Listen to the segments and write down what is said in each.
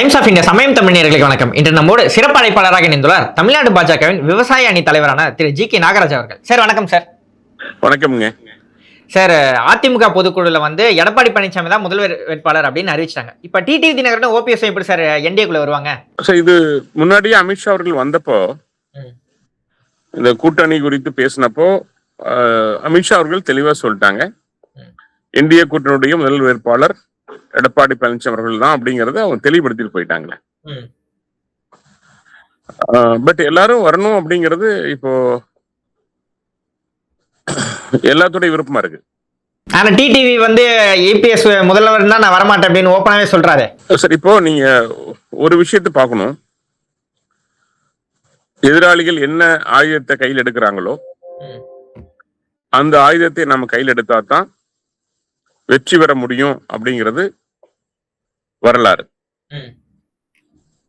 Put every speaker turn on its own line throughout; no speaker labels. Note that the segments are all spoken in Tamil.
டைம்ஸ் ஆஃப் இந்தியா சமயம் தமிழர்களுக்கு வணக்கம். இன்று நம்மோடு சிறப்பு அழைப்பாளராக இணைந்துள்ளார் தமிழ்நாடு பாஜகவின் விவசாய அணி தலைவரான திரு ஜி கே நாகராஜ் அவர்கள். சார் வணக்கம் சார்
வணக்கம்ங்க.
சார் அதிமுக பொதுக்குழுல வந்து எடப்பாடி பழனிசாமி தான் முதல்வர் வேட்பாளர் அப்படின்னு அறிவிச்சிட்டாங்க. இப்ப டிடிவி தினகரன் ஓபிஎஸ் எப்படி சார் என்டிஏக்குள்ள வருவாங்க?
சார் இது முன்னாடியே அமித்ஷா அவர்கள் வந்தப்போ. இந்த கூட்டணி குறித்து பேசினப்போ அமித்ஷா அவர்கள் தெளிவா சொல்லிட்டாங்க. இந்திய கூட்டணியுடைய முதல் வேட்பாளர் எடப்பாடி பழனிசாமி அவர்கள் தான் அப்படிங்கறத அவங்க தெளிவுபடுத்திட்டு போயிட்டாங்களே. பட் எல்லாரும் வரணும் அப்படிங்கிறது இப்போ எல்லாத்துடைய விருப்பமா இருக்கு
ஆனா டிடிவி வந்து ஏபிஎஸ் முதல்வர் தான் நான் வரமாட்டேன் அப்படின்னு ஓப்பனாவே சொல்றாரு
சார் இப்போ நீங்க ஒரு விஷயத்தை பார்க்கணும் எதிராளிகள் என்ன ஆயுதத்தை கையில் எடுக்கிறாங்களோ. அந்த ஆயுதத்தை நம்ம கையில் எடுத்தா தான் வெற்றி பெற முடியும் அப்படிங்கிறது வரலாறு.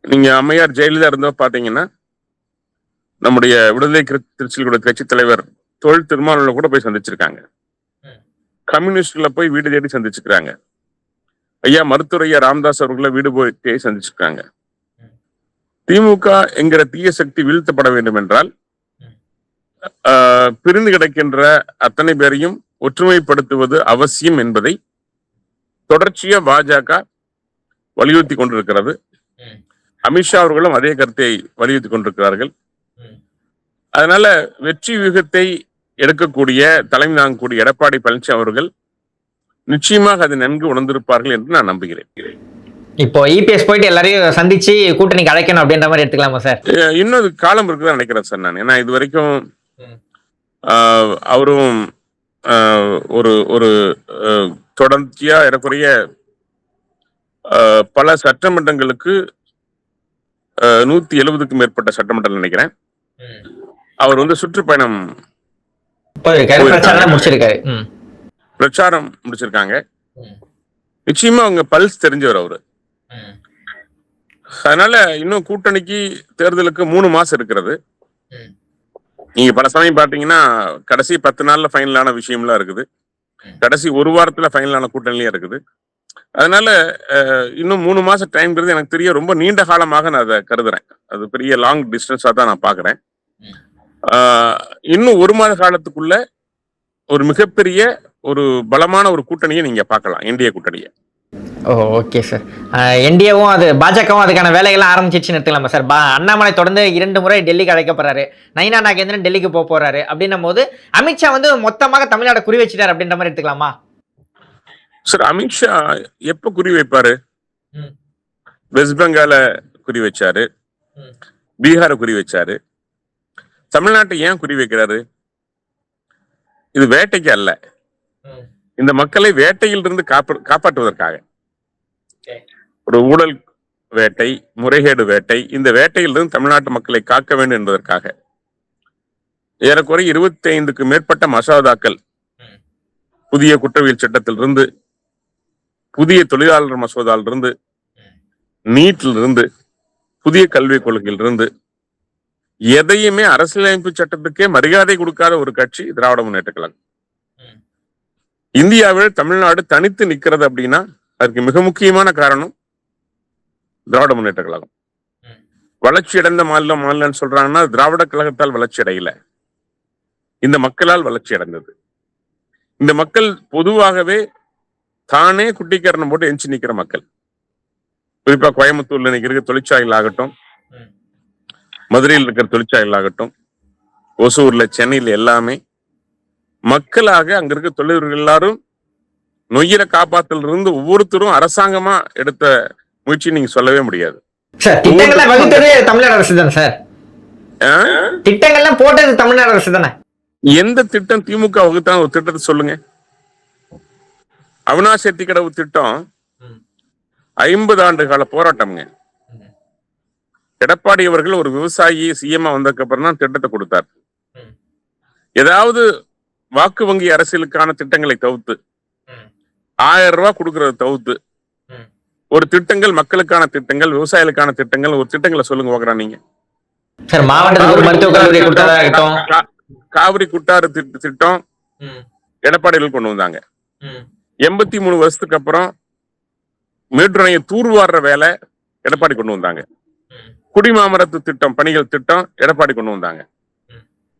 நீங்க அம்மையார் ஜெயலலிதா இருந்தோ பாத்தீங்கன்னா நம்முடைய விடுதலை கிரு- திருச்சியிலுடைய கட்சி தலைவர் தொழில் திருமாவளவனை கூட போய் சந்திச்சிருக்காங்க. கம்யூனிஸ்ட்ல போய் வீடு தேடி சந்திச்சிருக்காங்க ஐயா மருத்துவர் ஐயா ராமதாஸ் அவர்களை வீடு போய் தேடி சந்திச்சிருக்காங்க. திமுக என்கிற தீய சக்தி வீழ்த்தப்பட வேண்டும் என்றால் பிரிந்து கிடக்கின்ற அத்தனை பேரையும் ஒற்றுமைப்படுத்துவது அவசியம் என்பதை தொடர்ச்சியா பாஜக வலியுறுத்தி கொண்டிருக்கிறது. அமித்ஷா அவர்களும் அதே கருத்தை வலியுறுத்தி கொண்டிருக்கிறார்கள். அதனால வெற்றி வியூகத்தை எடுக்கக்கூடிய தலைமை தாங்கக்கூடிய எடப்பாடி பழனிசாமி அவர்கள் நிச்சயமாக அதை நன்கு உணர்ந்திருப்பார்கள் என்று நான் நம்புகிறேன்.
இப்போ இபிஎஸ் போயிட்டு எல்லாரையும் சந்திச்சு கூட்டணிக்கு அழைக்கணும் அப்படின்ற மாதிரி எடுத்துக்கலாமா சார்?
இன்னும் காலம் இருக்குதான் நினைக்கிறேன் சார் நான். ஏன்னா இது வரைக்கும் அவரும் ஒரு ஒரு தொடர்ச்சியா ஏறக்குறைய பல சட்டமன்றங்களுக்கு நூத்தி எழுபதுக்கும் மேற்பட்ட சட்டமன்றம் நினைக்கிறேன். அவர் வந்து சுற்றுப்பயணம்
பிரச்சாரம்
முடிச்சிருக்காங்க. நிச்சயமா அவங்க பல்ஸ் தெரிஞ்சவர் அவரு. அதனால இன்னும் கூட்டணிக்கு தேர்தலுக்கு மூணு மாசம் இருக்கிறது. நீங்க பல சமயம் பாத்தீங்கன்னா கடைசி பத்து நாள்ல ஃபைனலான விஷயம்லாம் இருக்குது. கடைசி ஒரு வாரத்துல ஃபைனலான கூட்டணிலயும் இருக்குது. அதனால இன்னும் மூணு மாசம் டைம்ங்கிறது எனக்கு தெரிய ரொம்ப நீண்ட காலமாக நான் அதை கருதுறேன். அது பெரிய லாங் டிஸ்டன்ஸா தான் நான் பாக்குறேன். இன்னும் ஒரு மாத காலத்துக்குள்ள ஒரு மிகப்பெரிய ஒரு பலமான ஒரு கூட்டணியை நீங்க பார்க்கலாம். இந்திய கூட்டணியை.
ஓ ஓகே சார் என்டிஏவும் அது பாஜகவும் அதுக்கான வேலைகள்லாம் ஆரம்பிச்சிச்சுன்னு எடுத்துக்கலாமா சார் பா அண்ணாமலை தொடர்ந்து இரண்டு முறை டெல்லிக்கு அழைக்கப்படுறாரு நைனா நாகேந்திரன் டெல்லிக்கு போக போறாரு. அப்படின்னும் போது அமித்ஷா வந்து மொத்தமாக தமிழ்நாடு குறி வச்சுட்டார் அப்படின்ற மாதிரி எடுத்துக்கலாமா?
சார் அமித்ஷா எப்ப குறி வைப்பாரு. வெஸ்ட் பெங்கால குறி வச்சாரு. பீகாரை குறி வச்சாரு. தமிழ்நாட்டை ஏன் குறி வைக்கிறாரு? இது வேட்டைக்கு அல்ல. இந்த மக்களை வேட்டையிலிருந்து காப்ப காப்பாற்றுவதற்காக. ஒரு ஊழல் வேட்டை முறைகேடு வேட்டை இந்த வேட்டையிலிருந்து தமிழ்நாட்டு மக்களை காக்க வேண்டும் என்பதற்காக. ஏறக்குறை இருபத்தி ஐந்துக்கு மேற்பட்ட மசோதாக்கள் புதிய குற்றவியல் சட்டத்திலிருந்து புதிய தொழிலாளர் மசோதாவிலிருந்து நீட்டிலிருந்து புதிய கல்விக் கொள்கையிலிருந்து எதையுமே அரசியலமைப்பு சட்டத்துக்கே மரியாதை கொடுக்காத ஒரு கட்சி திராவிட முன்னேற்ற கழகம். இந்தியாவில் தமிழ்நாடு தனித்து நிக்கிறது அப்படின்னா அதுக்கு மிக முக்கியமான காரணம் திராவிட முன்னேற்ற கழகம். வளர்ச்சி அடைந்த மாநிலம் மாநிலம்னு சொல்றாங்கன்னா திராவிட கழகத்தால் வளர்ச்சி அடையல இந்த மக்களால் வளர்ச்சி அடைந்தது இந்த மக்கள் பொதுவாகவே தானே குட்டிக்கரணம் போட்டு எஞ்சி நிக்கிற மக்கள் குறிப்பா கோயம்புத்தூர்ல இன்னைக்கு இருக்க தொழிற்சாலைகள் ஆகட்டும். மதுரையில் இருக்கிற தொழிற்சாலைகள் ஆகட்டும் ஒசூர்ல சென்னையில எல்லாமே மக்களாக அங்க இருக்க தொழிலர்கள் எல்லாரும் நொய்யரை காப்பாத்தல இருந்து ஒவ்வொருத்தரும் அரசாங்கமா எடுத்த முயற்சி நீங்க சொல்லவே முடியாது
சார் திட்டங்கள்லாம் வகுத்தது தமிழ்நாடு அரசு தானே சார்? திட்டங்கள்லாம் போட்டது தமிழ்நாடு அரசு தானே
எந்த திட்டம் திமுக வகுத்தான ஒரு திட்டத்தை சொல்லுங்க அவினாசி கடவு திட்டம். ஐம்பது ஆண்டு கால போராட்டம்ங்க. எடப்பாடி அவர்கள் ஒரு விவசாயி சிஎம் வந்ததுக்கு அப்புறம் தான் திட்டத்தை கொடுத்தார். ஏதாவது வாக்கு வங்கி அரசியலுக்கான திட்டங்களை தவிர்த்து. ஆயிரம் ரூபாய் கொடுக்கறத தவிர்த்து. ஒரு திட்டங்கள் மக்களுக்கான திட்டங்கள் விவசாயிகளுக்கான திட்டங்கள் ஒரு திட்டங்களை சொல்லுங்க பார்க்கறா நீங்க. காவிரி குட்டாறு திட்ட- திட்டம். எடப்பாடிகள் கொண்டு வந்தாங்க. எண்பத்தி மூணு வருஷத்துக்கு அப்புறம் மேட்டூர் அணையை தூர்வாடுற வேலை எடப்பாடி கொண்டு வந்தாங்க. குடிமாமரத்து திட்டம் பணிகள் திட்டம் எடப்பாடி கொண்டு வந்தாங்க.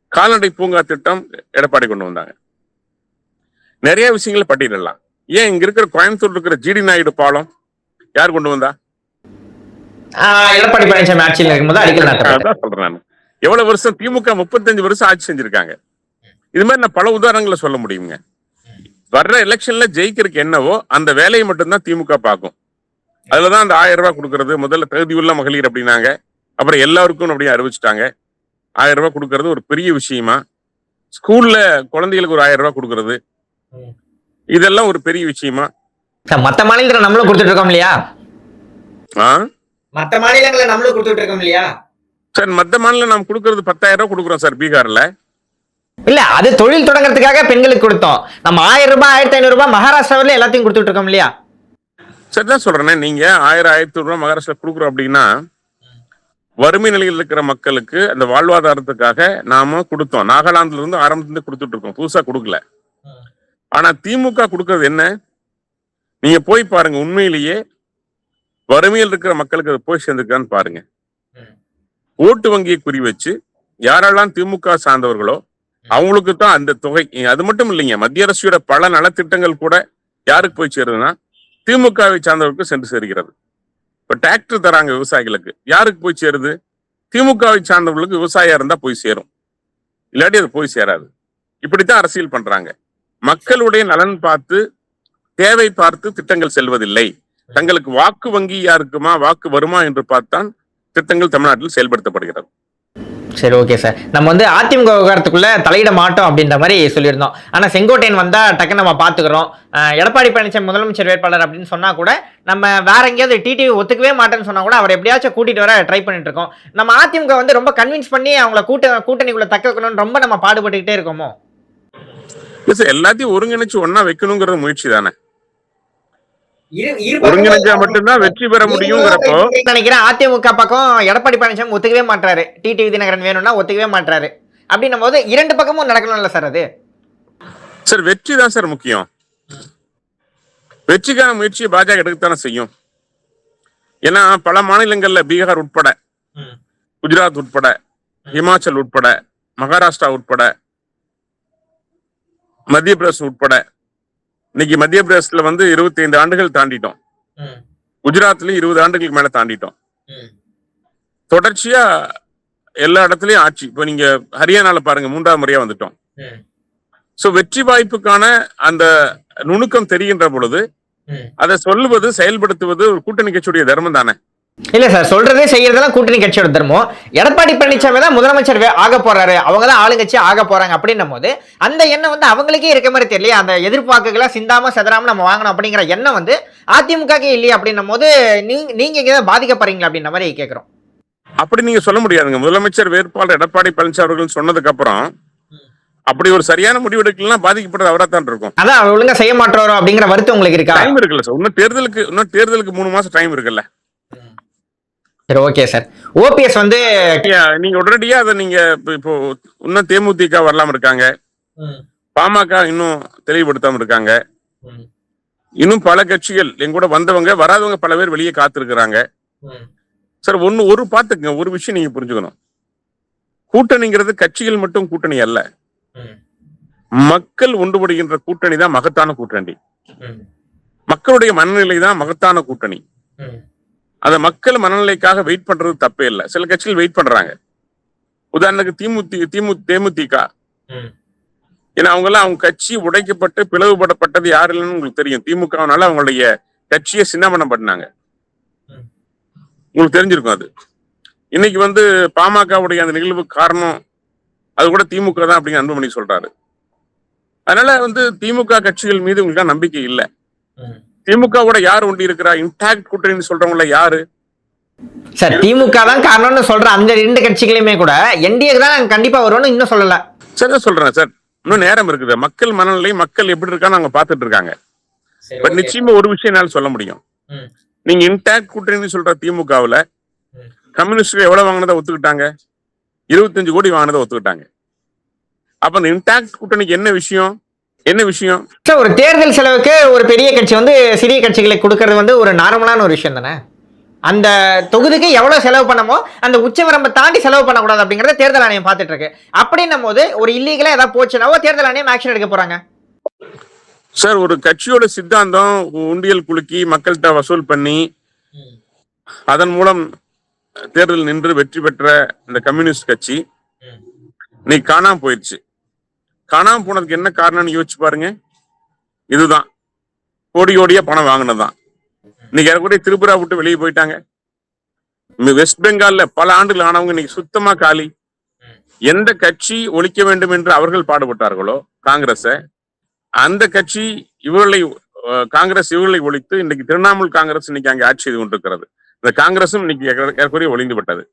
கால்நடை பூங்கா திட்டம் எடப்பாடி கொண்டு வந்தாங்க. நிறைய விஷயங்களை பட்டியலிடலாம். ஏன் இங்க இருக்கிற கோயம்புத்தூர் இருக்கிற ஜிடி நாயுடு பாலம் யார் கொண்டு வந்தா?
எடப்பாடி பழனிசாமி ஆட்சியில் இருக்கும்போது அடிக்கல்
சொல்றேன் நான். எவ்வளவு வருஷம் திமுக முப்பத்தஞ்சு வருஷம் ஆட்சி செஞ்சிருக்காங்க? இது மாதிரி நான் பல உதாரணங்களை சொல்ல முடியுங்க. வர்ற எலெக்ஷன்ல ஜெயிக்கிறதுக்கு என்னவோ அந்த வேலையை மட்டும்தான் திமுக பார்க்கும். அதுலதான் அந்த ஆயிரம் ரூபாய் கொடுக்கறது முதல்ல தகுதியுள்ள மகளிர் அப்படின்னாங்க. அப்புறம் எல்லாருக்கும் அப்படியே அறிவிச்சிட்டாங்க. ஆயிரம் ரூபாய் கொடுக்கறது ஒரு பெரிய விஷயமா? ஸ்கூல்ல குழந்தைகளுக்கு ஒரு ஆயிரம் ரூபாய் கொடுக்கறது. இதெல்லாம் ஒரு பெரிய விஷயமா?
மத்த மாநிலத்துல நம்மளும் கொடுத்துட்டு இருக்கோம் இல்லையா?
ஆ?
மத்த மாநிலங்களை நம்மளும் கொடுத்துட்டு இருக்கோம் இல்லையா?
சார் மத்த மாநிலம் நாம் கொடுக்கறது பத்தாயிரம் ரூபாய் கொடுக்குறோம் சார் பீகார்ல.
இல்ல அது தொழில் தொடங்குறதுக்காக பெண்களுக்கு கொடுத்தோம். நம்ம ஆயிரம் ரூபாய் ஆயிரத்தி ஐநூறு ரூபாய் மகாராஷ்டிராவில எல்லாத்தையும் கொடுத்துட்டு இருக்கோம் இல்லையா?
சரி தான் சொல்றேனே நீங்க ஆயிரம் ஆயிரத்தி ரூபாய் மகாராஷ்டிரா கொடுக்குறோம் அப்படின்னா வறுமை நிலையில் இருக்கிற மக்களுக்கு அந்த வாழ்வாதாரத்துக்காக நாம கொடுத்தோம். நாகாலாந்துல இருந்து ஆரம்பத்துல இருந்து கொடுத்துட்டு இருக்கோம் புதுசா கொடுக்கல. ஆனா திமுக கொடுக்கறது என்ன? நீங்க போய் பாருங்க உண்மையிலேயே வறுமையில் இருக்கிற மக்களுக்கு அது போய் சேர்ந்துருக்கான்னு பாருங்க. ஓட்டு வங்கியை குறி வச்சு யாரெல்லாம் திமுக சார்ந்தவர்களோ அவங்களுக்கு தான் அந்த தொகை. அது மட்டும் இல்லைங்க மத்திய அரசோட பல நலத்திட்டங்கள் கூட யாருக்கு போய் சேருதுன்னா திமுகவை சார்ந்தவருக்கு சென்று சேர்கிறது. இப்ப டிராக்டர் தராங்க விவசாயிகளுக்கு யாருக்கு போய் சேருது? திமுகவை சார்ந்தவர்களுக்கு விவசாயியா இருந்தா போய் சேரும். இல்லாட்டி அது போய் சேராது. இப்படித்தான் அரசியல் பண்றாங்க. மக்களுடைய நலன் பார்த்து தேவை பார்த்து திட்டங்கள் செல்வதில்லை. தங்களுக்கு வாக்கு வங்கி யாருக்குமா வாக்கு வருமா என்று பார்த்தான் திட்டங்கள் தமிழ்நாட்டில் செயல்படுத்தப்படுகிறது.
சரி ஓகே சார் நம்ம வந்து அதிமுக விவகாரத்துக்குள்ள தலையிட மாட்டோம் அப்படின்ற மாதிரி சொல்லியிருந்தோம். ஆனா செங்கோட்டையன் வந்தா டக்கு நம்ம பாத்துக்கிறோம். அஹ் எடப்பாடி பழனிசாமி முதலமைச்சர் வேட்பாளர் அப்படின்னு சொன்னா கூட நம்ம வேற எங்கேயாவது டிடிவி ஒத்துக்கவே மாட்டேன்னு சொன்னா கூட அவர் எப்படியாச்சும் கூட்டிட்டு வர ட்ரை பண்ணிட்டு இருக்கோம். நம்ம அதிமுக வந்து ரொம்ப கன்வின்ஸ் பண்ணி அவங்கள கூட்ட கூட்டணிக்குள்ள தக்க வைக்கணும்னு ரொம்ப நம்ம பாடுபட்டுக்கிட்டே இருக்கோமோ?
எல்லாத்தையும் ஒருங்கிணைச்சு ஒன்னா வைக்கணுங்கிற முயற்சி தானே. ஒருங்கிணைஞ்சா மட்டும்தான் வெற்றி பெற முடியுங்கிறப்போ
நினைக்கிறேன் அதிமுக பக்கம் எடப்பாடி பழனிசாமி ஒத்துக்கவே மாட்டாரு டிடிவி தினகரன் வேணும்னா ஒத்துக்கவே மாட்டாரு அப்படின்னும் போது இரண்டு பக்கமும் நடக்கணும்ல சார் அது?
சார் வெற்றி தான் சார் முக்கியம். வெற்றிக்கான முயற்சியை பாஜக எடுக்கத்தானே செய்யும். ஏன்னா பல மாநிலங்கள்ல பீகார் உட்பட குஜராத் உட்பட ஹிமாச்சல் உட்பட மகாராஷ்டிரா உட்பட மத்திய பிரதேசம் உட்பட இன்னைக்கு மத்திய பிரதேசத்துல வந்து 25 ஆண்டுகள் தாண்டிட்டோம். குஜராத்லயும் இருபது ஆண்டுகளுக்கு மேல தாண்டிட்டோம். தொடர்ச்சியா எல்லா இடத்துலயும் ஆட்சி. இப்ப நீங்க ஹரியானால பாருங்க மூன்றாவது முறையா வந்துட்டோம். சோ வெற்றி வாய்ப்புக்கான அந்த நுணுக்கம் தெரிகின்ற பொழுது அதை சொல்லுவது செயல்படுத்துவது ஒரு கூட்டணி கட்சியுடைய தர்மம் தானே?
இல்ல சார் சொல்றதே செய்யறதெல்லாம் கூட்டணி கட்சியோட தர்மம். எடப்பாடி பழனிசாமி தான் முதலமைச்சர் ஆக போறாரு. அவங்க தான் ஆளுங்கட்சி ஆக போறாங்க அப்படின்னும் போது அந்த எண்ணம் வந்து அவங்களுக்கே இருக்க மாதிரி தெரியல அந்த எதிர்பார்க்குகளை சிந்தாம செதறாம நம்ம வாங்கணும் அப்படிங்கிற எண்ணம் வந்து அதிமுகக்கே இல்லையே அப்படின்னும் போது நீங்க நீங்க இங்க ஏதாவது பாதிக்கப்படுறீங்களா அப்படின்ற மாதிரி கேட்கிறோம்
அப்படி நீங்க சொல்ல முடியாதுங்க. முதலமைச்சர் வேட்பாளர் எடப்பாடி பழனிசாமி அவர்கள் சொன்னதுக்கு அப்புறம் அப்படி ஒரு சரியான முடிவு எடுக்கலாம் பாதிக்கப்படுறது அவரா தான் இருக்கும்.
அதான் ஒழுங்கா செய்ய மாட்டாரோ அப்படிங்கிற வருத்தம் உங்களுக்கு இருக்கா?
டைம் இருக்குல்ல சார். இன்னும் தேர்தலுக்கு இன்னும் தேர்தலுக்கு மூணு மாசம் டைம் இருக்குல்ல.
சரி ஓகே சார் ஓபிஎஸ் வந்து
நீங்க உடனடியா அதை நீங்க இப்ப- இன்னும் தேமுதிக வரலாம இருக்காங்க. பாமக இன்னும் தெளிவுபடுத்தாம இருக்காங்க. இன்னும் பல கட்சிகள் எங்க கூட வந்தவங்க வராதவங்க பல பேர் வெளியே காத்திருக்கிறாங்க. சார் ஒண்ணு ஒரு பாத்துக்குங்க ஒரு விஷயம் நீங்க புரிஞ்சுக்கணும். கூட்டணிங்கிறது கட்சிகள் மட்டும் கூட்டணி அல்ல. மக்கள் ஒன்றுபடுகின்ற கூட்டணி தான் மகத்தான கூட்டணி. மக்களுடைய மனநிலை தான் மகத்தான கூட்டணி. அந்த மக்கள் மனநிலைக்காக வெயிட் பண்றது தப்பே இல்லை. சில கட்சிகள் வெயிட் பண்றாங்க. உதாரணத்துக்கு திமுதி திமு தேமுதிக. ஏன்னா அவங்க எல்லாம் அவங்க கட்சி உடைக்கப்பட்டு பிளவுபடப்பட்டது யாரு இல்லைன்னு உங்களுக்கு தெரியும். திமுகனால அவங்களுடைய கட்சியை சின்னமனம் பண்ணாங்க. உங்களுக்கு தெரிஞ்சிருக்கும் அது. இன்னைக்கு வந்து பாமகவுடைய அந்த நிகழ்வுக்கு காரணம் அது கூட திமுக தான் அப்படிங்கிற அன்புமணி சொல்றாரு. அதனால வந்து திமுக கட்சிகள் மீது உங்களுக்கு நம்பிக்கை இல்லை. திமுகவோட யார் ஒண்டி இருக்கிறா? இன்டாக்ட் கூட்டணின்னு சொல்றவங்கள யாரு?
சார் திமுக தான் காரணம்னு சொல்ற அந்த ரெண்டு கட்சிகளையுமே கூட என்டிஏ தான் கண்டிப்பா வருவோம்னு இன்னும் சொல்லல.
சரி சொல்றேன் சார். இன்னும் நேரம் இருக்குது. மக்கள் மனநிலை மக்கள் எப்படி இருக்கான்னு அவங்க பார்த்துட்டு இருக்காங்க. பட் நிச்சயமா ஒரு விஷயம் என்னால சொல்ல முடியும். நீங்க இன்டாக்ட் கூட்டணின்னு சொல்ற திமுகவுல. கம்யூனிஸ்ட் எவ்வளவு வாங்கினதை ஒத்துக்கிட்டாங்க? இருபத்தஞ்சு கோடி வாங்கினதை ஒத்துக்கிட்டாங்க. அப்ப அந்த இன்டாக்ட் கூட்டணிக்கு என்ன விஷயம்? என்ன விஷயம்?
சார் ஒரு தேர்தல் செலவுக்கு ஒரு பெரிய கட்சி வந்து சிறிய கட்சிகளுக்கு கொடுக்கறது வந்து ஒரு நார்மலான ஒரு விஷயம் தானே? அந்த தொகுதிக்கு எவ்வளவு செலவு பண்ணமோ அந்த உச்சவரம்பை தாண்டி செலவு பண்ணக்கூடாது அப்படிங்கறத தேர்தல் ஆணையம் பார்த்துட்டு இருக்கு. அப்படின்னும் போது ஒரு இல்லீகலா ஏதாவது போச்சுனாவோ தேர்தல் ஆணையம் ஆக்ஷன் எடுக்க போறாங்க.
சார் ஒரு கட்சியோட சித்தாந்தம் உண்டியல் குலுக்கி மக்கள்கிட்ட வசூல் பண்ணி அதன் மூலம் தேர்தல் நின்று வெற்றி பெற்ற இந்த கம்யூனிஸ்ட் கட்சி இன்னைக்கு காணாம போயிடுச்சு. காணாம போனதுக்கு என்ன காரணம்னு யோசிச்சு பாருங்க. இதுதான். கோடி கோடியா பணம் வாங்கினதுதான். இன்னைக்கு ஏறக்கூடிய திரிபுரா விட்டு வெளியே போயிட்டாங்க. வெஸ்ட் பெங்கால்ல பல ஆண்டுகள் ஆனவங்க இன்னைக்கு சுத்தமா காலி. எந்த கட்சி ஒழிக்க வேண்டும் என்று அவர்கள் பாடுபட்டார்களோ காங்கிரஸ அந்த கட்சி இவர்களை காங்கிரஸ் இவர்களை ஒழித்து இன்னைக்கு திரிணாமுல் காங்கிரஸ் இன்னைக்கு அங்கே ஆட்சி செய்து கொண்டிருக்கிறது. இந்த காங்கிரசும் இன்னைக்கு ஏற்கனவே ஏறக்குறைய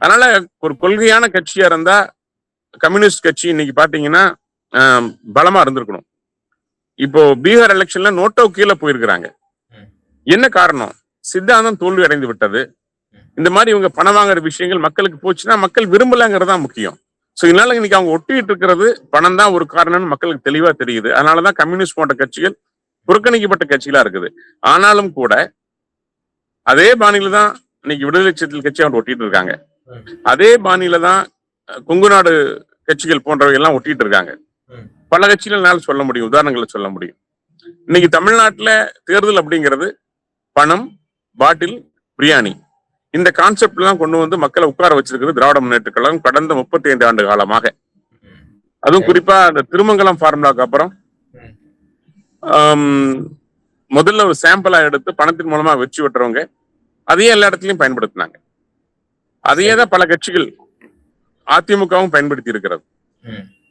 அதனால ஒரு கொள்கையான கட்சியா இருந்தா கம்யூனிஸ்ட் கட்சி இன்னைக்கு பாத்தீங்கன்னா பலமா இருந்திருக்கணும். இப்போ பீகார் எலெக்ஷன்ல நோட்டோ கீழே போயிருக்கிறாங்க. என்ன காரணம்? சித்தாந்தம் தோல்வி அடைந்து விட்டது. இந்த மாதிரி இவங்க பணம் வாங்குற விஷயங்கள் மக்களுக்கு போச்சுன்னா மக்கள் விரும்பலங்கிறது தான் முக்கியம். சோ இதனால இன்னைக்கு அவங்க ஒட்டிட்டு இருக்கிறது பணம் தான் ஒரு காரணம்னு மக்களுக்கு தெளிவா தெரியுது. அதனாலதான் கம்யூனிஸ்ட் போன்ற கட்சிகள் புறக்கணிக்கப்பட்ட கட்சிகளா இருக்குது. ஆனாலும் கூட அதே பாணியில தான் இன்னைக்கு விடுதலை சிறுத்தைகள் கட்சி அவங்க ஒட்டிட்டு இருக்காங்க. அதே பாணியில தான் கொங்கு நாடு கட்சிகள் போன்றவை எல்லாம் ஒட்டிட்டு இருக்காங்க. பல கட்சிகள்னால சொல்ல முடியும் உதாரணங்களை சொல்ல முடியும். இன்னைக்கு தமிழ்நாட்டுல தேர்தல் அப்படிங்கிறது பணம் பாட்டில் பிரியாணி. இந்த கான்செப்ட் எல்லாம் கொண்டு வந்து மக்களை உட்கார வச்சிருக்கிறது திராவிட முன்னேற்ற கழகம் கடந்த முப்பத்தி ஐந்து ஆண்டு காலமாக. அதுவும் குறிப்பா அந்த திருமங்கலம் ஃபார்முலாக்கு அப்புறம். முதல்ல ஒரு சாம்பிளா எடுத்து பணத்தின் மூலமா வச்சு விட்டுறவங்க அதையே எல்லா இடத்துலயும் பயன்படுத்தினாங்க. அதையே தான் பல கட்சிகள் அதிமுகவும் பயன்படுத்தி இருக்கிறது.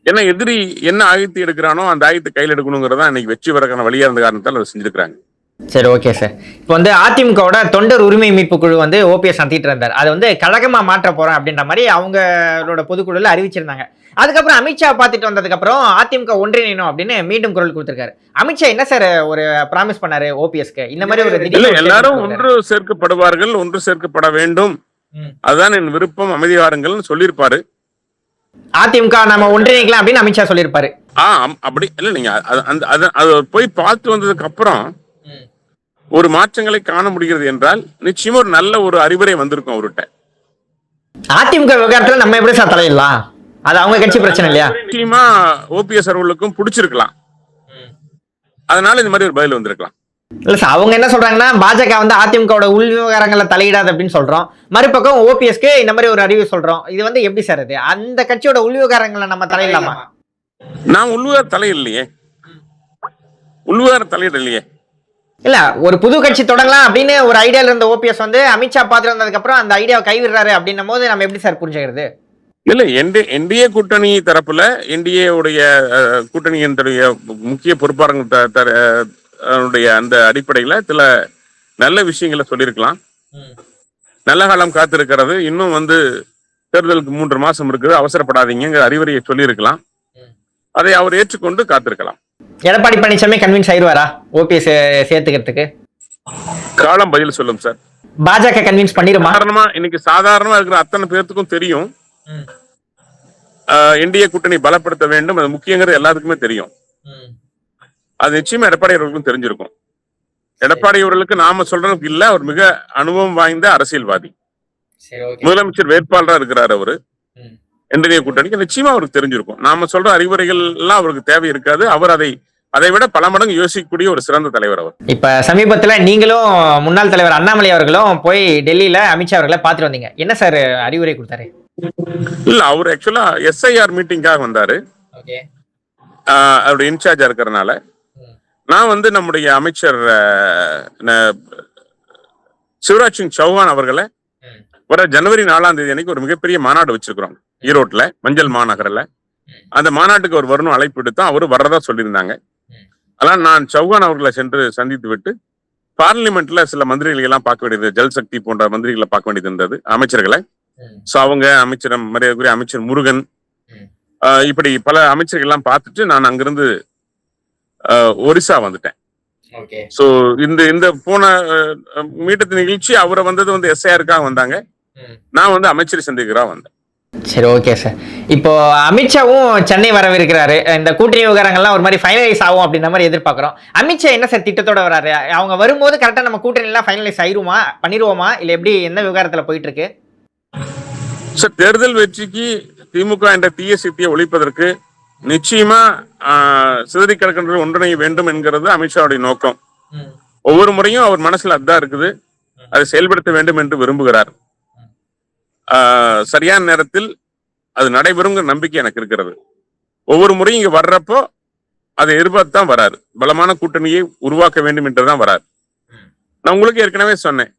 ஏன்னா எதிரி என்ன ஆயுத்தி எடுக்கிறானோ அந்த ஆயுத்தை கையில் எடுக்கணுங்கிறதா இன்னைக்கு வெற்றி பெறக்கான வழியா இருந்த காரணத்தால் அதை செஞ்சிருக்காங்க
சரி ஓகே சார் இப்போ வந்து அதிமுகவோட தொண்டர் உரிமை மீட்பு குழு வந்து ஓபிஎஸ் நடத்திட்டு இருந்தார். அதை வந்து கழகமா மாற்ற போறோம் அப்படின்ற மாதிரி அவங்களோட பொதுக்குழுல அறிவிச்சிருந்தாங்க. அதுக்கப்புறம் அமித்ஷா பார்த்துட்டு வந்ததுக்கு அப்புறம் அதிமுக ஒன்றிணைணும் அப்படின்னு மீண்டும் குரல் கொடுத்திருக்காரு. அமித்ஷா என்ன சார் ஒரு ப்ராமிஸ் பண்ணாரு ஓபிஎஸ்க்கு இந்த மாதிரி ஒரு
எல்லாரும் ஒன்று சேர்க்கப்படுவார்கள் ஒன்று சேர்க்கப்பட வேண்டும். அதுதான் என் விருப்பம் அமைதிவாருங்கள்னு சொல்லியிருப்பாரு.
அதிமுக நம்ம ஒன்றிணைக்கலாம் அப்படின்னு அமித்ஷா சொல்லியிருப்பாரு.
ஆ அப்படி இல்ல நீங்க அது- அந்த அது அது போய் பார்த்து வந்ததுக்கு அப்புறம் ஒரு மாற்றங்களை காண முடிகிறது என்றால் நிச்சயமா ஒரு நல்ல ஒரு அறிவுரை வந்திருக்கும் அவர்கிட்ட.
அதிமுக விவகாரத்துல நம்ம எப்படி சார் தலையிடலாம்? அது அவங்க கட்சி பிரச்சனை இல்லையா?
நிச்சயமா ஓபிஎஸ் அவர்களுக்கும் பிடிச்சிருக்கலாம். அதனால இந்த மாதிரி ஒரு பதில் வந்திருக்கலாம்.
இல்ல சார் அவங்க என்ன சொல்றாங்கன்னா பாஜக வந்து அதிமுகவோட உள் விவகாரங்களை தலையிடாது அப்படின்னு சொல்றோம். மறுபக்கம் ஓபிஎஸ்க்கு இந்த மாதிரி ஒரு அறிவு சொல்றோம். இது வந்து எப்படி சார் இது? அந்த கட்சியோட உள் விவகாரங்களை நம்ம தலையிடலாமா?
நான் உள்ளுவார் தலையிடலையே. உள்ளுவார் தலையிட இல்லையே
இல்ல ஒரு புது கட்சி தொடங்கலாம் அப்படின்னு ஒரு ஐடியால இருந்த ஓபிஎஸ் வந்து அமித்ஷா பார்த்துட்டு வந்ததுக்கு அப்புறம் அந்த ஐடியாவை கைவிடுறாரு அப்படின்னும் போது நம்ம எப்படி சார் புரிஞ்சுக்கிறது?
இல்ல என்டிஏ கூட்டணி தரப்புல என்டிஏ உடைய கூட்டணியினுடைய முக்கிய பொறுப்பாளர்கள் அவருடைய அந்த அடிப்படையில சில நல்ல விஷயங்களை சொல்லியிருக்கலாம். நல்ல காலம் காத்திருக்கிறது. இன்னும் வந்து தேர்தலுக்கு மூன்று மாசம் இருக்குது. அவசரப்படாதீங்கிற அறிவுரையை சொல்லியிருக்கலாம். அதை அவர் ஏற்றுக்கொண்டு காத்திருக்கலாம்.
எடப்பாடி பழனிசாமி கன்வின்ஸ் ஆயிடுவாரா ஓபிஎஸ் சேர்த்துக்கிறதுக்கு?
காலம் பதில் சொல்லும் சார்.
பாஜக கன்வின்ஸ் பண்ணிருமா?
சாதாரணமா இன்னைக்கு சாதாரணமா இருக்கிற அத்தனை பேர்த்துக்கும் தெரியும். என்டிஏ கூட்டணி பலப்படுத்த வேண்டும். அது முக்கியங்கிறது எல்லாத்துக்குமே தெரியும். அது நிச்சயமா எடப்பாடி அவர்களுக்கும் தெரிஞ்சிருக்கும். எடப்பாடி அவர்களுக்கு நாம சொல்றதுக்கு இல்ல அவர் மிக அனுபவம் வாய்ந்த அரசியல்வாதி. முதலமைச்சர் வேட்பாளரா இருக்கிறார் அவரு. என்டிஏ கூட்டணிக்கு நிச்சயமா அவருக்கு தெரிஞ்சிருக்கும். நாம சொல்ற அறிவுரைகள் எல்லாம் அவருக்கு தேவை இருக்காது. அவர் அதை அதை விட பல மடங்கு யோசிக்கக்கூடிய ஒரு சிறந்த தலைவர் அவர்.
இப்ப சமீபத்துல நீங்களும் முன்னாள் தலைவர் அண்ணாமலை அவர்களும் போய் டெல்லியில அமித்ஷா அவர்களை பார்த்துட்டு வந்தீங்க. என்ன சார் அறிவுரை கொடுத்தாரு?
இல்ல அவர் ஆக்சுவலா எஸ்ஐஆர் மீட்டிங்காக வந்தாரு. அவருடைய இன்சார்ஜா இருக்கிறனால. நான் வந்து நம்முடைய அமைச்சர் சிவராஜ் சிங் சௌஹான் அவர்களை. வர ஜனவரி நாலாம் தேதி அன்னைக்கு ஒரு மிகப்பெரிய மாநாடு வச்சிருக்கிறோம். ஈரோட்ல மஞ்சள் மாநகரில். அந்த மாநாட்டுக்கு அவர் வரணும் அழைப்பு விடுத்தா அவரு வரதா சொல்லியிருந்தாங்க. அதனால் நான் சௌஹான் அவர்களை சென்று சந்தித்து விட்டு பார்லிமெண்ட்ல சில மந்திரிகளை எல்லாம் பார்க்க வேண்டியது ஜல்சக்தி போன்ற மந்திரிகளை பார்க்க வேண்டியது இருந்தது அமைச்சர்களை. சோ அவங்க அமைச்சர் மரியாதைக்குரிய அமைச்சர் முருகன் இப்படி பல அமைச்சர்கள் எல்லாம் பார்த்துட்டு நான் அங்கிருந்து ஒரிசா வந்துட்டேன்.
ஓகே.
சோ இந்த இந்த போன மீட்டத்து நிகழ்ச்சி அவரை வந்தது வந்து எஸ்ஐஆருக்காக வந்தாங்க. நான் வந்து அமைச்சரை சந்திக்கிறா வந்தேன்.
சரி ஓகே சார். இப்போ அமித்ஷாவும் சென்னை வரவிருக்கிறாரு. இந்த கூட்டணி விவகாரங்கள்லாம் ஒரு மாதிரி ஃபைனலைஸ் ஆகும் அப்படின்ற மாதிரி எதிர்பார்க்குறோம். அமித்ஷா என்ன சார் திட்டத்தோட வராரு? அவங்க வரும்போது கரெக்டாக நம்ம கூட்டணி எல்லாம் ஃபைனலைஸ் ஆயிருமா? பண்ணிடுவோமா? இல்லை எப்படி எந்த விவகாரத்தில் போயிட்டு இருக்கு
சார் தேர்தல் வெற்றிக்கு திமுக என்ற தீய சக்தியை ஒழிப்பதற்கு நிச்சயமா சிதறி கிடக்கின்ற ஒன்றிணைய வேண்டும் என்கிறது அமித்ஷாவுடைய நோக்கம். ஒவ்வொரு முறையும் அவர் மனசுல அதான் இருக்குது. அதை செயல்படுத்த வேண்டும் என்று விரும்புகிறார். சரியான நேரத்தில் அது நடைபெறுங்கிற நம்பிக்கை எனக்கு இருக்கிறது. ஒவ்வொரு முறையும் இங்க வர்றப்போ அதை எதிர்பார்த்து தான் வராரு. பலமான கூட்டணியை உருவாக்க வேண்டும் என்றுதான் வரார். நான் உங்களுக்கு ஏற்கனவே சொன்னேன்.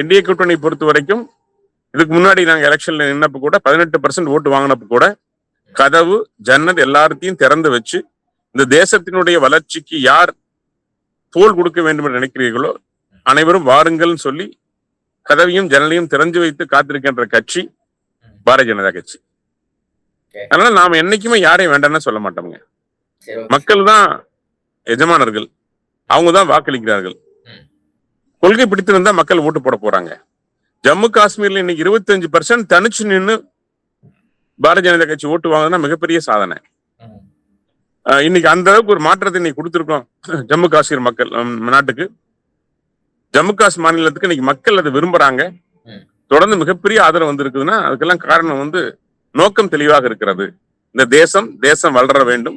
என்டிஏ கூட்டணி பொறுத்த வரைக்கும் இதுக்கு முன்னாடி நாங்க எலெக்ஷன்ல நின்னப்ப கூட பதினெட்டு பர்சன்ட் ஓட்டு வாங்கினப்ப கூட கதவு ஜன்னல் எல்லாத்தையும் திறந்து வச்சு இந்த தேசத்தினுடைய வளர்ச்சிக்கு யார் தோல் கொடுக்க வேண்டும் என்று நினைக்கிறீர்களோ அனைவரும் வாருங்கள்னு சொல்லி கதவையும் ஜன்னலையும் திறந்து வைத்து காத்திருக்கின்ற கட்சி பாரதிய ஜனதா கட்சி. அதனால நாம என்னைக்குமே யாரையும் வேண்டாம்னு சொல்ல மாட்டோம்ங்க. மக்கள் தான் எஜமானர்கள். அவங்க தான் வாக்களிக்கிறார்கள். கொள்கை பிடித்திருந்தா மக்கள் ஓட்டு போட போறாங்க. ஜம்மு காஷ்மீர்ல இன்னைக்கு இருபத்தஞ்சு பர்சன்ட் தனிச்சு நின்னு பாரதிய ஜனதா கட்சி ஓட்டு வாங்குறதுனா மிகப்பெரிய சாதனை. இன்னைக்கு அந்த அளவுக்கு ஒரு மாற்றத்தை இன்னைக்கு கொடுத்துருக்கோம் ஜம்மு காஷ்மீர் மக்கள் நாட்டுக்கு. ஜம்மு காஷ்மீர் மாநிலத்துக்கு இன்னைக்கு மக்கள் அதை விரும்புறாங்க. தொடர்ந்து மிகப்பெரிய ஆதரவு வந்திருக்குதுன்னா அதுக்கெல்லாம் காரணம் வந்து நோக்கம் தெளிவாக இருக்கிறது. இந்த தேசம் தேசம் வளர வேண்டும்.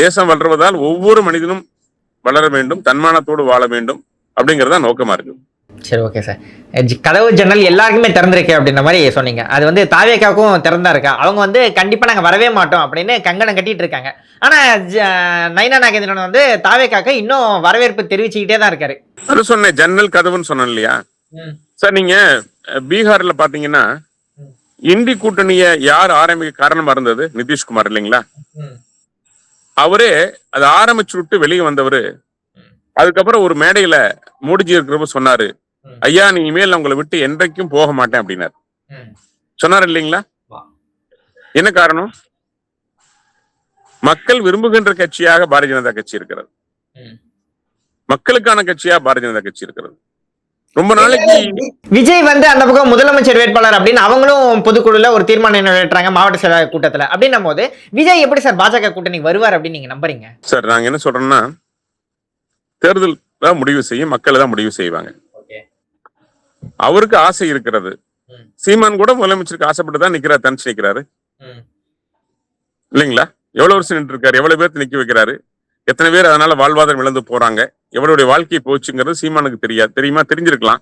தேசம் வளர்வதால் ஒவ்வொரு மனிதனும் வளர வேண்டும் தன்மானத்தோடு வாழ வேண்டும் அப்படிங்கறதா நோக்கமா இருக்கு.
சரி ஓகே சார் கதவு ஜன்னல் எல்லாருக்குமே திறந்திருக்கு அப்படின்ற மாதிரி சொன்னீங்க. அது வந்து தாவேக்காவுக்கும் திறந்தா இருக்கா? அவங்க வந்து கண்டிப்பாக நாங்கள் வரவே மாட்டோம் அப்படின்னு கங்கணம் கட்டிட்டு இருக்காங்க. ஆனால் நைனா நாகேந்திரன் வந்து தாவேக்காக்கு இன்னும் வரவேற்பு தெரிவிச்சுக்கிட்டே தான் இருக்காரு.
அது சொன்னேன் ஜன்னல் கதவுன்னு சொன்னேன் இல்லையா? சார் நீங்க பீகார்ல பாத்தீங்கன்னா. இந்தி கூட்டணிய யார் ஆரம்பிக்க காரணமா இருந்தது? நிதிஷ்குமார் இல்லைங்களா? அவரே அதை ஆரம்பிச்சு விட்டு வெளியே வந்தவரு. அதுக்கப்புறம் ஒரு மேடையில மோடிஜி இருக்கிறப்ப சொன்னாரு. ஐயா நீ இனிமேல் உங்களை விட்டு என்றைக்கும் போக மாட்டேன் அப்படின்னாரு. சொன்னார் இல்லைங்களா. என்ன காரணம்? மக்கள் விரும்புகின்ற கட்சியாக பாரதிய ஜனதா கட்சி இருக்கிறது. மக்களுக்கான கட்சியா பாரதிய ஜனதா கட்சி இருக்கிறது. ரொம்ப நாளைக்கு
விஜய் வந்து அந்த பக்கம் முதலமைச்சர் வேட்பாளர் அப்படின்னு அவங்களும் பொதுக்குழுல ஒரு தீர்மானம் நிறைவேற்றாங்க மாவட்ட செயலாளர் கூட்டத்துல. அப்படின்னும் போது விஜய் எப்படி சார் பாஜக கூட்டணி வருவார் அப்படின்னு நீங்க நம்புறீங்க?
சார் நாங்க என்ன சொல்றோம்னா தேர்தல் தான் முடிவு செய்யும் மக்கள் தான் முடிவு செய்வாங்க. அவருக்கு ஆசை இருக்கிறது. சீமான் கூட முதலமைச்சருக்கு ஆசைப்பட்டு தான் நிக்கிறார் தனிச்சு நிக்கிறாரு. இல்லைங்களா? எவ்வளவு வருஷம் நின்று இருக்காரு எவ்வளவு பேர்த்து நிக்க வைக்கிறாரு எத்தனை பேர் அதனால வாழ்வாதாரம் இழந்து போறாங்க எவருடைய வாழ்க்கை போச்சுங்கிறது சீமானுக்கு தெரியாது தெரியுமா? தெரிஞ்சிருக்கலாம்.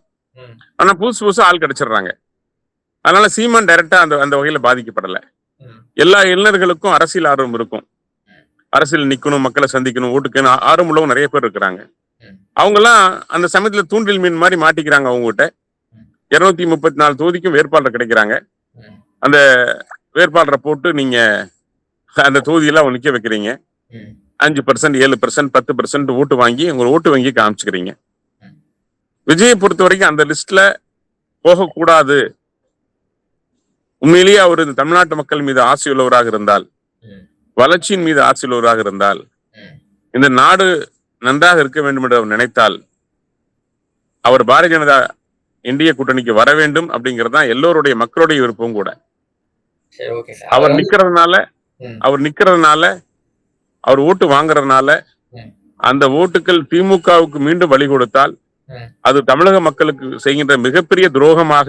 ஆனா புதுசு புதுசா ஆள் கிடைச்சிடுறாங்க. அதனால சீமான் டைரக்டா அந்த அந்த வகையில பாதிக்கப்படல. எல்லா இளைஞர்களுக்கும் அரசியல் ஆர்வம் இருக்கும். அரசியல் நிக்கணும் மக்களை சந்திக்கணும் ஓட்டுக்கணும் ஆ- ஆர்வம் உள்ளவங்க நிறைய பேர் இருக்கிறாங்க. அவங்க எல்லாம் அந்த சமயத்துல தூண்டில் மீன் மாதிரி மாட்டிக்கிறாங்க அவங்க கிட்ட. இருநூத்தி முப்பத்தி நாலு தொகுதிக்கும் வேட்பாளர் கிடைக்கிறாங்க. அந்த வேட்பாளரை போட்டு நீங்க அந்த தொகுதியெல்லாம் நிக்க வைக்கிறீங்க. அஞ்சு பர்சன்ட் ஏழு பர்சன்ட் பத்து பர்சன்ட் ஓட்டு வாங்கி உங்களை ஓட்டு வாங்கி காமிச்சுக்கிறீங்க. விஜயை பொறுத்த வரைக்கும் அந்த லிஸ்ட்ல போகக்கூடாது. உண்மையிலேயே அவர் இந்த தமிழ்நாட்டு மக்கள் மீது ஆசை உள்ளவராக இருந்தால் வளர்ச்சியின் மீது ஆசை உள்ளவராக இருந்தால் இந்த நாடு நன்றாக இருக்க வேண்டும் என்று அவர் நினைத்தால் அவர் பாரதிய ஜனதா இந்திய கூட்டணிக்கு வர வேண்டும் அப்படிங்கிறது தான் எல்லோருடைய மக்களுடைய விருப்பம் கூட அவர் நிக்கிறதுனால. அவர் நிக்கிறதுனால அவர் ஓட்டு வாங்குறதுனால. அந்த ஓட்டுகள் திமுகவுக்கு மீண்டும் வழி கொடுத்தால். அது தமிழக மக்களுக்கு செய்கின்ற மிகப்பெரிய துரோகமாக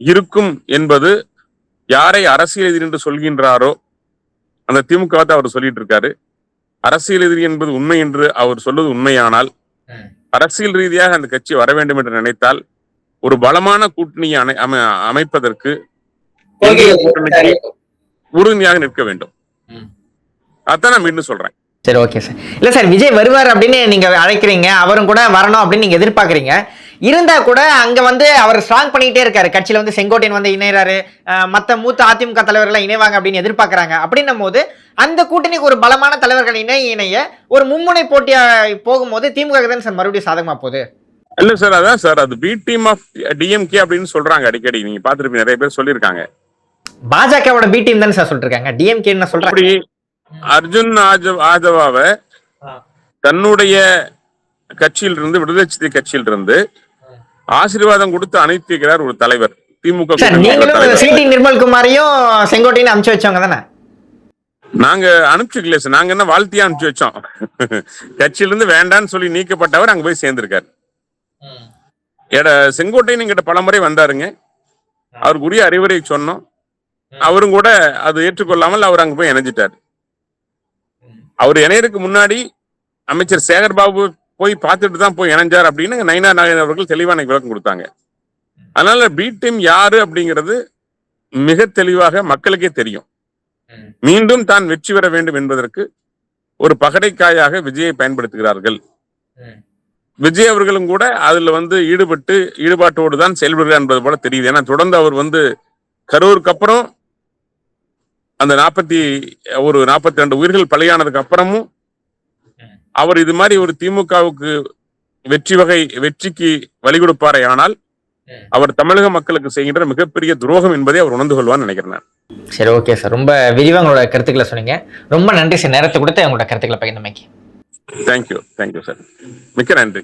இருக்கும் என்பது யாரை அரசியல் எதிரி என்று சொல்கின்றாரோ அந்த திமுக தான் அவர் சொல்லிட்டு இருக்காரு அரசியல் எதிரி என்பது உண்மை என்று அவர் சொல்வது உண்மையானால். அரசியல் ரீதியாக அந்த கட்சி வர வேண்டும் என்று நினைத்தால் ஒரு பலமான கூட்டணியை அமை- அமை- அமைப்பதற்கு உறுதியாக நிற்க வேண்டும்.
ம்.
அதான் நான் மீண்டும் சொல்றேன்.
சரி ஓகே சார் இல்ல சார் விஜய் வருவார் அப்படின்னு நீங்க அழைக்கிறீங்க அவரும் கூட வரணும் அப்படின்னு நீங்க எதிர்பார்க்கறீங்க. இருந்தா கூட அங்க வந்து அவர் ஸ்ட்ராங் பண்ணிட்டே இருக்காரு. கட்சியில வந்து செங்கோட்டையன் வந்து இணையறாரு. அஹ், மத்த மூத்த அதிமுக தலைவர்கள் இணைவாங்க அப்படின்னு எதிர்பார்க்கறாங்க. அப்படின்னும் போது அந்த கூட்டணிக்கு ஒரு பலமான தலைவர்கள் இணை இணைய ஒரு மும்முனை போட்டியா போகும்போது திமுக தான் சார் மறுபடியும் சாதகமா போகுது?
இல்ல சார் அதான் சார் அது பி டீம் ஆஃப் டிஎம்கே அப்படின்னு சொல்றாங்க அடிக்கடி. நீங்க பாத்துருப்பீங்க நிறைய பேர் சொல்லியிருக்காங்க.
பாஜகவோட பி டீம் தானே சார் சொல்லிட்டு இருக்காங்க டிஎம்கே என்ன சொல்றாங்க
அர்ஜுன் ஆஜவ் ஆதவாவை தன்னுடைய கட்சியிலிருந்து விடுதலை சிறுத்தை கட்சியிலிருந்து ஆசீர்வாதம் கொடுத்து அனுப்பி வைக்கிறார் ஒரு தலைவர். திமுக
நீங்களும் நிர்மல்குமாரையும் செங்கோட்டையும் அனுப்பிச்சு வச்சவங்க தானே?
நாங்க அனுப்பிச்சுக்கல சார் நாங்க என்ன வாழ்த்தியா அனுப்பிச்சு வச்சோம். கட்சியில இருந்து வேண்டான்னு சொல்லி நீக்கப்பட்டவர் அங்க போய் சேர்ந்திருக்காரு. எட செங்கோட்டையன் எங்கிட்ட பலமுறை வந்தாருங்க. அவருக்கு உரிய அறிவுரை சொன்னோம். அவரும் கூட அது ஏற்றுக்கொள்ளாமல் அவர் அங்க போய் இணைஞ்சிட்டார். அவர் இணையருக்கு முன்னாடி அமைச்சர் சேகர் பாபு போய் பார்த்துட்டு தான் போய் இணைஞ்சார் அப்படின்னு நயினா நாகேந்திரன் அவர்கள் தெளிவான விளக்கம் கொடுத்தாங்க. அதனால பி டீம் யாரு அப்படிங்கிறது மிக தெளிவாக மக்களுக்கே தெரியும். மீண்டும் தான் வெற்றி பெற வேண்டும் என்பதற்கு ஒரு பகடைக்காயாக விஜயை பயன்படுத்துகிறார்கள். விஜய் அவர்களும் கூட அதுல வந்து ஈடுபட்டு ஈடுபாட்டோடு தான் செயல்படுகிறார் என்பது போல தெரியுது. ஏன்னா தொடர்ந்து அவர் வந்து கரூருக்கு அப்புறம் அந்த நாற்பத்தி ஒரு நாற்பத்தி ரெண்டு உயிர்கள் பலியானதுக்கு அப்புறமும் அவர் இது மாதிரி ஒரு திமுகவுக்கு வெற்றி வகை வெற்றிக்கு வழி கொடுப்பாரே ஆனால் அவர் தமிழக மக்களுக்கு செய்கின்ற மிகப்பெரிய துரோகம் என்பதை அவர் உணர்ந்து கொள்வான்னு நினைக்கிறேன்
சரி ஓகே சார் ரொம்ப விரிவாக உங்களோட கருத்துக்களை சொன்னீங்க. ரொம்ப நன்றி சார் நேரத்தை கொடுத்து உங்களோட கருத்துக்களை பகிர்ந்தமைக்கு.
தேங்க்யூ தேங்க்யூ சார் மிக்க நன்றி